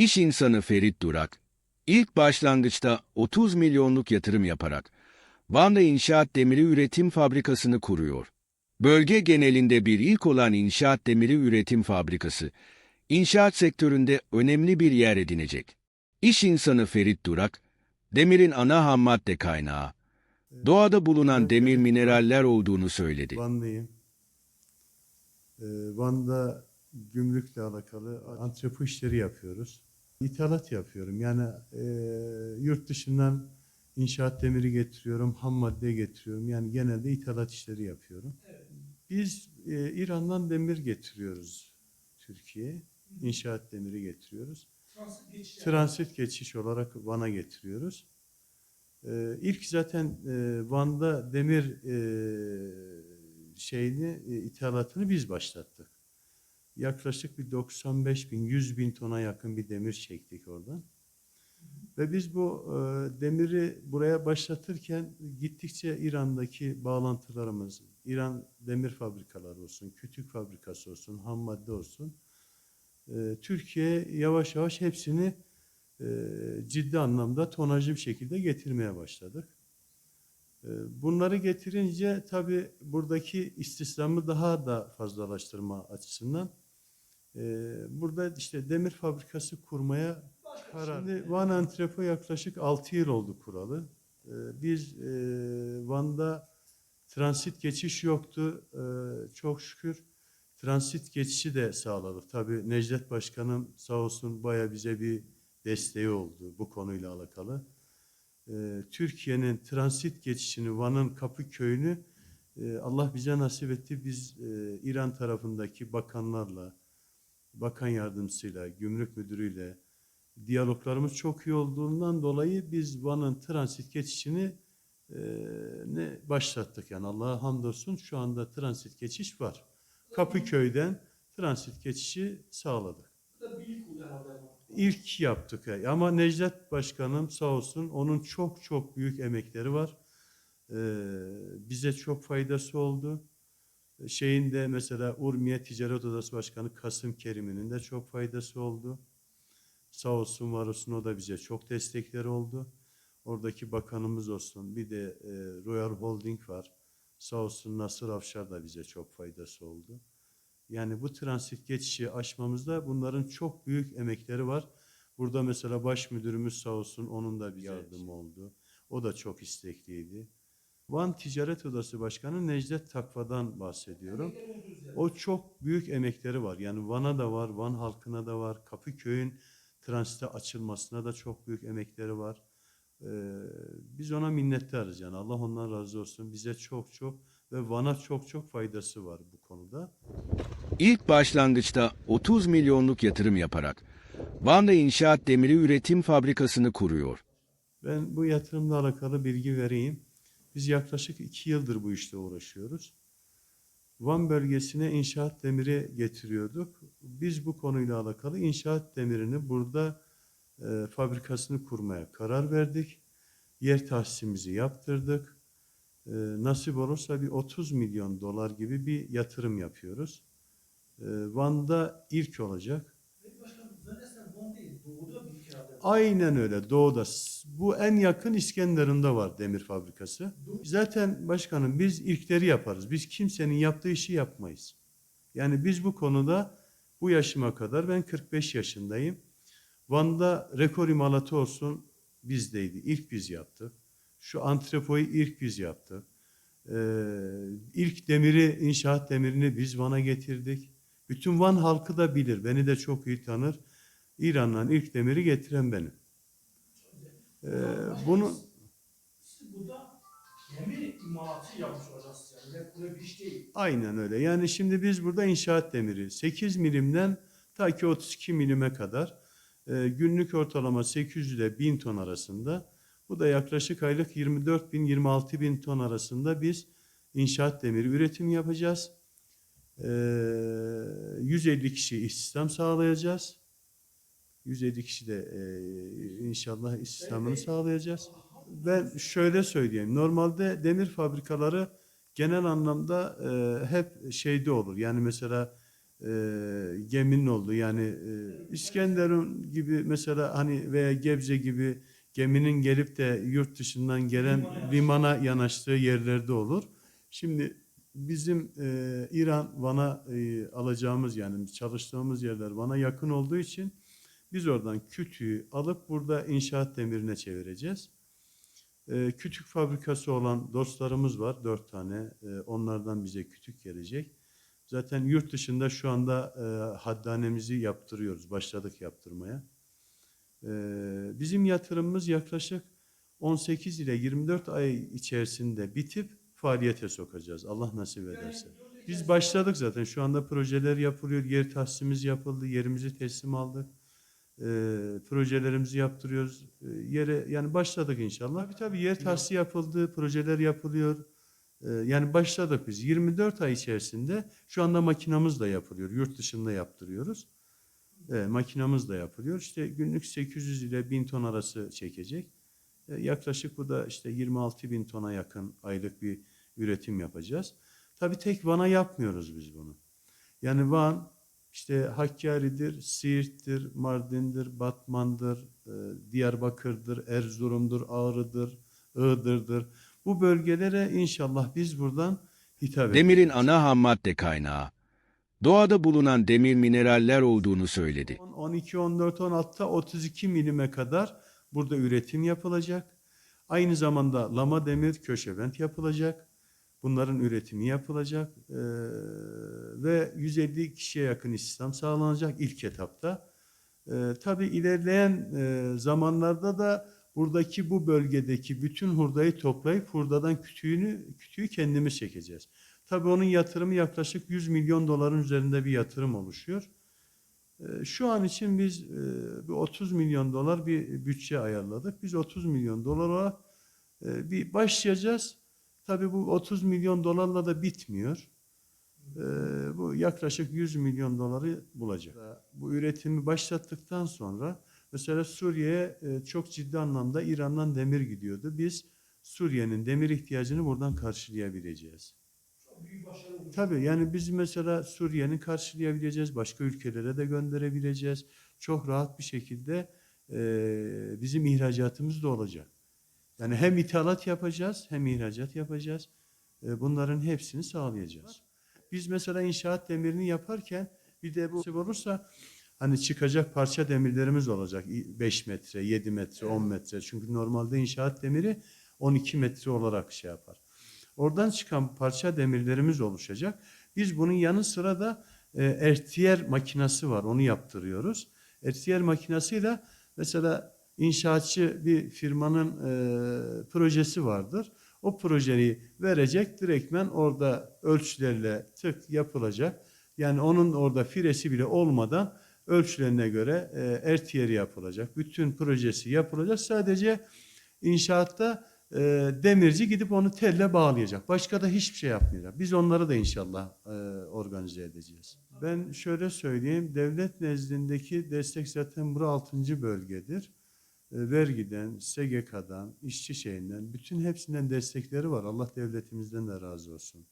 İş insanı Ferit Durak, ilk başlangıçta 30 milyonluk yatırım yaparak Van'da İnşaat Demiri Üretim Fabrikası'nı kuruyor. Bölge genelinde bir ilk olan İnşaat Demiri Üretim Fabrikası, inşaat sektöründe önemli bir yer edinecek. İş insanı Ferit Durak, demirin ana ham madde kaynağı, doğada bulunan demir mineraller olduğunu söyledi. Vanlıyım. Ee, Van'da gümrükle alakalı antrepo işleri yapıyoruz. İthalat yapıyorum. Yani e, yurt dışından inşaat demiri getiriyorum, ham madde getiriyorum. Yani genelde ithalat işleri yapıyorum. Biz e, İran'dan demir getiriyoruz Türkiye'ye. İnşaat demiri getiriyoruz. Transit geçiş Transit geçiş olarak Van'a getiriyoruz. Ee, ilk zaten e, Van'da demir e, şeyini e, ithalatını biz başlattık. Yaklaşık bir 95 bin, 100 bin tona yakın bir demir çektik oradan. Ve biz bu e, demiri buraya başlatırken gittikçe İran'daki bağlantılarımız, İran demir fabrikaları olsun, kütük fabrikası olsun, ham madde olsun, e, Türkiye yavaş yavaş hepsini e, ciddi anlamda tonajlı bir şekilde getirmeye başladık. E, Bunları getirince tabii buradaki istihdamı daha da fazlalaştırma açısından burada işte demir fabrikası kurmaya karar. Şimdi Van Antrepo yaklaşık 6 yıl oldu kuralı. E, Biz e, Van'da transit geçiş yoktu. E, Çok şükür transit geçişi de sağladık. Tabii Necdet Başkanım sağ olsun baya bize bir desteği oldu bu konuyla alakalı. Ee, Türkiye'nin transit geçişini Van'ın Kapıköy'ünü e, Allah bize nasip etti. Biz İran tarafındaki bakanlarla, bakan yardımcısıyla, gümrük müdürüyle diyaloglarımız çok iyi olduğundan dolayı biz Van'ın transit geçişini e, ne başlattık. Yani Allah'a hamdolsun şu anda transit geçiş var. Kapıköy'den transit geçişi sağladık. İlk yaptık. yani. Ama Necdet Başkanım sağ olsun onun çok çok büyük emekleri var. Ee, bize çok faydası oldu. Şeyinde mesela Urmiye Ticaret Odası Başkanı Kasım Kerim'in de çok faydası oldu. Sağ olsun var olsun o da bize çok destekleri oldu. Oradaki bakanımız olsun. Bir de e, Royal Holding var. Sağ olsun Nasır Afşar da bize çok faydası oldu. Yani bu transit geçişi aşmamızda bunların çok büyük emekleri var. Burada mesela baş müdürümüz sağ olsun onun da bir yardımı oldu. O da çok istekliydi. Van Ticaret Odası Başkanı Necdet Takva'dan bahsediyorum. O çok büyük emekleri var. Yani Van'a da var, Van halkına da var. Kapıköy'ün transite açılmasına da çok büyük emekleri var. Ee, biz ona minnettarız yani. Allah ondan razı olsun. Bize çok çok ve Van'a çok çok faydası var bu konuda. İlk başlangıçta 30 milyonluk yatırım yaparak Van'da İnşaat Demiri Üretim Fabrikası'nı kuruyor. Ben bu yatırımla alakalı bilgi vereyim. Biz yaklaşık iki yıldır bu işle uğraşıyoruz. Van bölgesine inşaat demiri getiriyorduk. Biz bu konuyla alakalı inşaat demirini burada e, fabrikasını kurmaya karar verdik. Yer tahsisimizi yaptırdık. E, nasip olursa bir 30 milyon dolar gibi bir yatırım yapıyoruz. E, Van'da ilk olacak. Sayın Başkanım zannedersem Van değil, doğuda bir iki herhalde. Aynen öyle doğuda. Bu en yakın İskenderun'da var demir fabrikası. Zaten başkanım biz ilkleri yaparız. Biz kimsenin yaptığı işi yapmayız. Yani biz bu konuda bu yaşıma kadar ben 45 yaşındayım. Van'da rekor imalatı olsun bizdeydi. İlk biz yaptık. Şu antrepoyu ilk biz yaptık. Ee, ilk demiri, inşaat demirini biz Van'a getirdik. Bütün Van halkı da bilir. Beni de çok iyi tanır. İran'dan ilk demiri getiren benim. Ee, bunu burada demir imalatı yapmış olacaksınız yani. Kule bir iş değil. aynen öyle. Yani şimdi biz burada inşaat demiri 8 milimden ta ki 32 milime kadar e, günlük ortalama 800 ile 1000 ton arasında bu da yaklaşık aylık 24 bin 26 bin ton arasında biz inşaat demiri üretimi yapacağız. Ee, 150 kişi istihdam sağlayacağız. 150 kişi de e, inşallah istihdamını sağlayacağız. Ben şöyle söyleyeyim. Normalde demir fabrikaları genel anlamda e, hep şeyde olur. Yani mesela e, geminin olduğu yani e, İskenderun gibi mesela hani veya Gebze gibi geminin gelip de yurt dışından gelen Limana limana yanaştığı yerlerde olur. Şimdi bizim e, İran Van'a e, alacağımız yani çalıştığımız yerler Van'a yakın olduğu için biz oradan kütüğü alıp burada inşaat demirine çevireceğiz. E, kütük fabrikası olan dostlarımız var dört tane. E, onlardan bize kütük gelecek. Zaten yurt dışında şu anda e, haddanemizi yaptırıyoruz. Başladık yaptırmaya. E, bizim yatırımımız yaklaşık 18 ile 24 ay içerisinde bitip faaliyete sokacağız. Allah nasip ederse. Biz başladık zaten. Şu anda projeler yapılıyor. Yer tahsisimiz yapıldı. Yerimizi teslim aldık. E, projelerimizi yaptırıyoruz. E, yere yani başladık inşallah. Tabii tabii yer tahsisi yapıldı. Projeler yapılıyor. E, yani başladık biz. 24 ay içerisinde şu anda makinamız da yapılıyor. Yurt dışında yaptırıyoruz. E, makinamız da yapılıyor. İşte günlük 800 ile 1000 ton arası çekecek. E, yaklaşık bu da işte 26 bin tona yakın aylık bir üretim yapacağız. Tabii tek Van'a yapmıyoruz biz bunu. Yani Van işte Hakkari'dir, Siirt'tir, Mardin'dir, Batman'dır, e, Diyarbakır'dır, Erzurum'dur, Ağrı'dır, Iğdır'dır. Bu bölgelere inşallah biz buradan hitap Demirin edeceğiz. ana ham madde kaynağı. Doğada bulunan demir mineraller olduğunu söyledi. 12, 14, 16'ta 32 milime kadar burada üretim yapılacak. Aynı zamanda lama demir köşevent yapılacak. Bunların üretimi yapılacak Ee, ve 150 kişiye yakın istihdam sağlanacak ilk etapta. Ee, tabii ilerleyen e, zamanlarda da buradaki bu bölgedeki bütün hurdayı toplayıp hurdadan kütüğünü kütüğü kendimiz çekeceğiz. Tabii onun yatırımı yaklaşık 100 milyon doların üzerinde bir yatırım oluşuyor. Şu an için biz e, bir 30 milyon dolar bir bütçe ayarladık. Biz 30 milyon dolara e, bir başlayacağız. Tabii bu 30 milyon dolarla da bitmiyor. Ee, Bu yaklaşık 100 milyon doları bulacak. Bu üretimi başlattıktan sonra mesela Suriye'ye e, çok ciddi anlamda İran'dan demir gidiyordu. Biz Suriye'nin demir ihtiyacını buradan karşılayabileceğiz. Tabii yani biz mesela Suriye'nin karşılayabileceğiz, başka ülkelere de gönderebileceğiz. Çok rahat bir şekilde e, bizim ihracatımız da olacak. Yani hem ithalat yapacağız hem ihracat yapacağız. E, bunların hepsini sağlayacağız. Biz mesela inşaat demirini yaparken bir de bu olursa hani çıkacak parça demirlerimiz olacak. 5 metre, 7 metre, 10 metre. Çünkü normalde inşaat demiri 12 metre olarak şey yapar. Oradan çıkan parça demirlerimiz oluşacak. Biz bunun yanı sıra da e, ertiyer makinası var. Onu yaptırıyoruz. Ertiyer makinasıyla mesela inşaatçı bir firmanın e, projesi vardır. O projeyi verecek direktmen orada ölçülerle tık yapılacak. Yani onun orada firesi bile olmadan ölçülerine göre e, ertiyeri yapılacak. Bütün projesi yapılacak. Sadece inşaatta e, demirci gidip onu telle bağlayacak. Başka da hiçbir şey yapmayacak. Biz onları da inşallah e, organize edeceğiz. Ben şöyle söyleyeyim. Devlet nezdindeki destek zaten bura 6. bölgedir. E, vergiden, SGK'dan, işçi şeyinden, bütün hepsinden destekleri var. Allah devletimizden de razı olsun.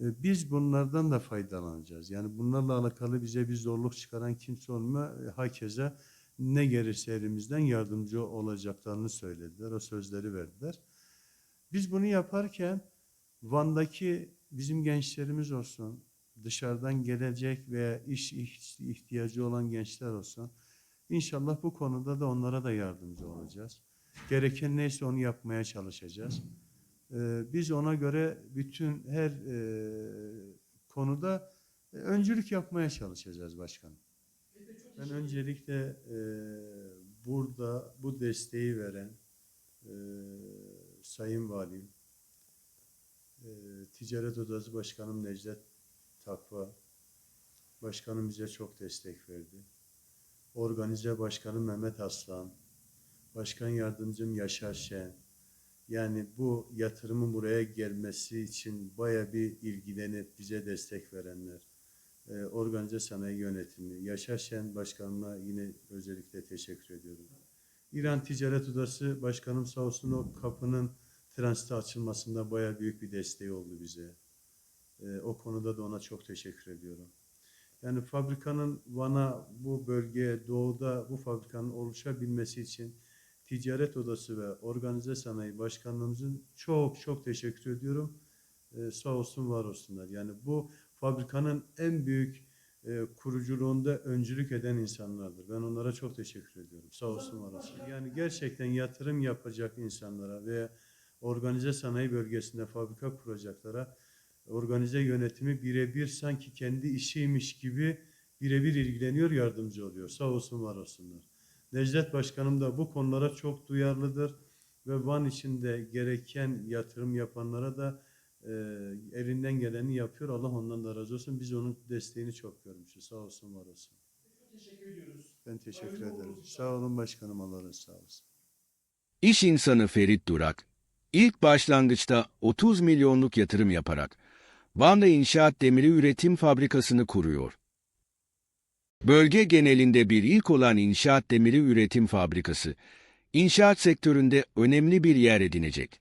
E, Biz bunlardan da faydalanacağız. Yani bunlarla alakalı bize bir zorluk çıkaran kimse olma, e, hakeze ne gelirse elimizden yardımcı olacaklarını söylediler. O sözleri verdiler. Biz bunu yaparken Van'daki bizim gençlerimiz olsun, dışarıdan gelecek veya iş iş- ihtiyacı olan gençler olsun. İnşallah bu konuda da onlara da yardımcı olacağız. Gereken neyse onu yapmaya çalışacağız. Ee, biz ona göre bütün her e, konuda e, öncülük yapmaya çalışacağız başkanım. Ben öncelikle e, burada bu desteği veren e, Sayın Valim, Ticaret Odası Başkanım Necdet Takva, Başkanım bize çok destek verdi. Organize Başkanım Mehmet Aslan, Başkan Yardımcım Yaşar Şen, yani bu yatırımın buraya gelmesi için baya bir ilgilenip bize destek verenler, e, Organize Sanayi Yönetimi, Yaşar Şen Başkanıma yine özellikle teşekkür ediyorum. İran Ticaret Odası Başkanım sağ olsun o kapının transite açılmasında baya büyük bir desteği oldu bize. E, o konuda da ona çok teşekkür ediyorum. Yani fabrikanın Van'a bu bölgeye doğuda bu fabrikanın oluşabilmesi için Ticaret Odası ve Organize Sanayi Başkanlığımızın çok çok teşekkür ediyorum. Ee, sağ olsun var olsunlar. Yani bu fabrikanın en büyük e, kuruculuğunda öncülük eden insanlardır. Ben onlara çok teşekkür ediyorum. Sağ olsun var olsun. Yani gerçekten yatırım yapacak insanlara veya organize sanayi bölgesinde fabrika kuracaklara organize yönetimi birebir sanki kendi işiymiş gibi birebir ilgileniyor, yardımcı oluyor. Sağ olsun var olsunlar. Necdet Başkanım da bu konulara çok duyarlıdır ve Van içinde gereken yatırım yapanlara da e, elinden geleni yapıyor. Allah ondan da razı olsun. Biz onun desteğini çok görmüşüz. Sağ olsun, var olsun. Teşekkür ediyoruz. Ben teşekkür Hayırlı ederim. olsun. Sağ olun başkanım. Allah razı sağ olsun. İş insanı Ferit Durak, ilk başlangıçta 30 milyonluk yatırım yaparak Van'da inşaat demiri üretim fabrikasını kuruyor. Bölge genelinde bir ilk olan inşaat demiri üretim fabrikası, inşaat sektöründe önemli bir yer edinecek.